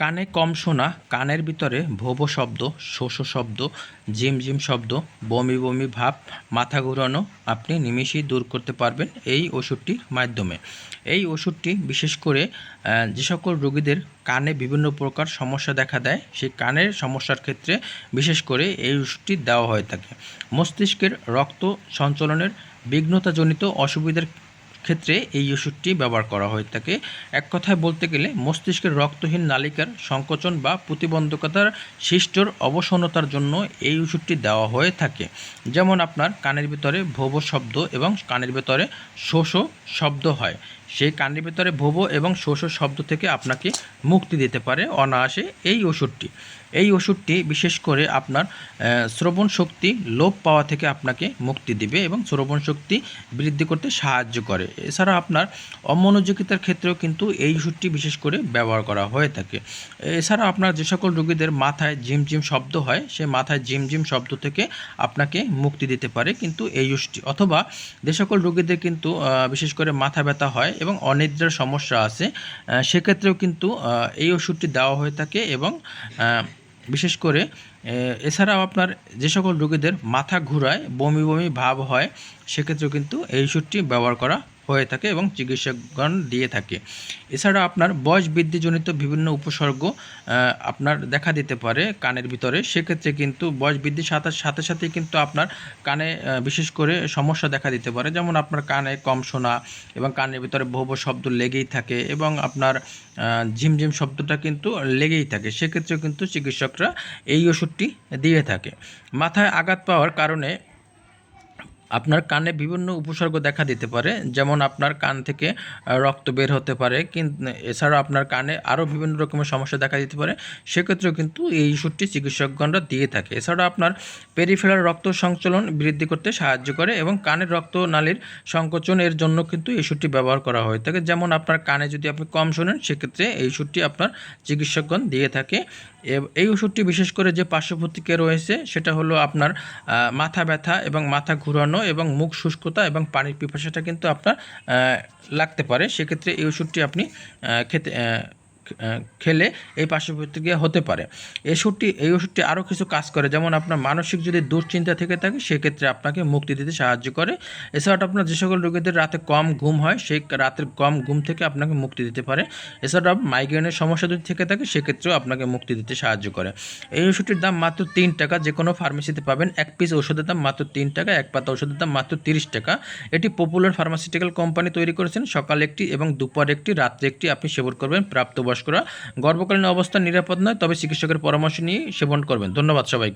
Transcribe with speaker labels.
Speaker 1: কানে কম শোনা, কানের ভিতরে ভোবো শব্দ, শোষো শব্দ, ঝিমঝিম শব্দ, বমি বমি ভাব, মাথা ঘুরানো আপনি নিমেষেই দূর করতে পারবেন এই ওষুধটির মাধ্যমে। এই ওষুধটি বিশেষ করে যে সকল রোগীদের কানে বিভিন্ন প্রকার সমস্যা দেখা দেয়, সেই কানের সমস্যার ক্ষেত্রে বিশেষ করে এই ওষুধটি দেওয়া হয়ে থাকে। মস্তিষ্কের রক্ত সঞ্চালনের বিঘ্নতাজনিত অসুবিধার ক্ষেত্রে এই ওষুধটি ব্যবহার করা হয়ে। থাকে এক কথায় বলতে গেলে মস্তিষ্কের রক্তহীন নালিকার সংকোচন বা প্রতিবন্ধকতার সৃষ্টর অবসন্নতার জন্য এই ওষুধটি দেওয়া হয়ে থাকে। যেমন আপনার কানের ভিতরে ভোবো শব্দ এবং কানের ভিতরে শোষ শব্দ হয়। সেই কানের ভিতরে ভোবো এবং শোষ শব্দ থেকে আপনাকে মুক্তি দিতে পারে অনায়াসে এই ওষুধটি। এই ওষুধটি বিশেষ করে আপনার শ্রবণ শক্তি, লোপ পাওয়া থেকে আপনাকে মুক্তি দিবে এবং শ্রবণ শক্তি বৃদ্ধি করতে সাহায্য করে। এছাড়া আপনার অমনোযোগিতার ক্ষেত্রেও কিন্তু এই ওষুধটি বিশেষ করে ব্যবহার করা হয়ে থাকে। এছাড়া আপনার যে সকল রোগীদের মাথায় ঝিমঝিম শব্দ হয়, সে মাথায় ঝিমঝিম শব্দ থেকে আপনাকে মুক্তি দিতে পারে কিন্তু এই ওষুধটি। অথবা যে সকল রোগীদের কিন্তু বিশেষ করে মাথা ব্যথা হয় এবং অনিদ্রার সমস্যা আছে সেক্ষেত্রেও কিন্তু এই ওষুধটি দেওয়া হয়ে থাকে এবং বিশেষ করে এছাড়াও আপনার যে সকল রোগীদের মাথা ঘুরায়, বমি বমি ভাব হয়, সেক্ষেত্রেও কিন্তু এই ওষুধটি ব্যবহার করা হয়ে থাকে এবং চিকিৎসকগণ দিয়ে থাকে। এছাড়া আপনার বয়স বৃদ্ধিজনিত বিভিন্ন উপসর্গ আপনার দেখা দিতে পারে কানের ভিতরে। সেক্ষেত্রে কিন্তু বয়স বৃদ্ধির সাথে সাথে, সাথেই কিন্তু আপনার কানে বিশেষ করে সমস্যা দেখা দিতে পারে। যেমন আপনার কানে কম শোনা এবং কানের ভিতরে ভোব শব্দ লেগেই থাকে এবং আপনার ঝিমঝিম শব্দটা কিন্তু লেগেই থাকে। সেক্ষেত্রেও কিন্তু চিকিৎসকরা এই ওষুধটি দিয়ে থাকে। মাথায় আঘাত পাওয়ার কারণে আপনার কানে বিভিন্ন উপসর্গ দেখা দিতে পারে, যেমন আপনার কান থেকে রক্ত বের হতে পারে কিন্তু এছাড়াও আপনার কানে আরও বিভিন্ন রকমের সমস্যা দেখা দিতে পারে, সেক্ষেত্রেও কিন্তু এই ওষুধটি চিকিৎসকগণরা দিয়ে থাকে। এছাড়া আপনার পেরিফেরাল রক্ত সঞ্চালন বৃদ্ধি করতে সাহায্য করে এবং কানের রক্ত নালীর সংকোচন এর জন্য কিন্তু এই ওষুধটি ব্যবহার করা হয়ে। থাকে যেমন আপনার কানে যদি আপনি কম শোনেন, সেক্ষেত্রে এই ওষুধটি আপনার চিকিৎসকগণ দিয়ে থাকে। এই ওষুধটি বিশেষ করে যে পার্শ্ব প্রতিক্রিয়া রয়েছে, সেটা হলো আপনার মাথা ব্যথা এবং মাথা ঘুরানো এবং মুখ শুষ্কতা এবং পানির পিপাসাটা কিন্তু আপনার লাগতে পারে। সেক্ষেত্রে এই ওষুধটি আপনি খেতে খেলে এই পার্শ্ব প্রতিক্রিয়া হতে পারে। এই ওষুধটি এই ওষুধটি আরও কিছু কাজ করে। যেমন আপনার মানসিক যদি দুশ্চিন্তা থেকে থাকে, সেক্ষেত্রে আপনাকে মুক্তি দিতে সাহায্য করে। এছাড়া আপনার যে সকল রোগীদের রাতে কম ঘুম হয়, সেই রাতের কম ঘুম থেকে আপনাকে মুক্তি দিতে পারে। এছাড়া মাইগ্রেনের সমস্যা যদি থেকে থাকে, সেক্ষেত্রেও আপনাকে মুক্তি দিতে সাহায্য করে। এই ওষুধটির দাম মাত্র তিন টাকা। যে কোনো ফার্মেসিতে পাবেন। এক পিস ওষুধের দাম মাত্র তিন টাকা। এক পাতা ওষুধের দাম মাত্র তিরিশ টাকা। এটি পপুলার ফার্মাসিউটিক্যাল কোম্পানি তৈরি করেছেন। সকাল একটি এবং দুপুর একটি, রাত্রে একটি আপনি সেবন করবেন। প্রাপ্তবয়স্করা গর্ভকালীন অবস্থা নিরাপদ নয় তবে চিকিৎসকের পরামর্শ নিয়ে সেবন করবেন। ধন্যবাদ সবাইকে।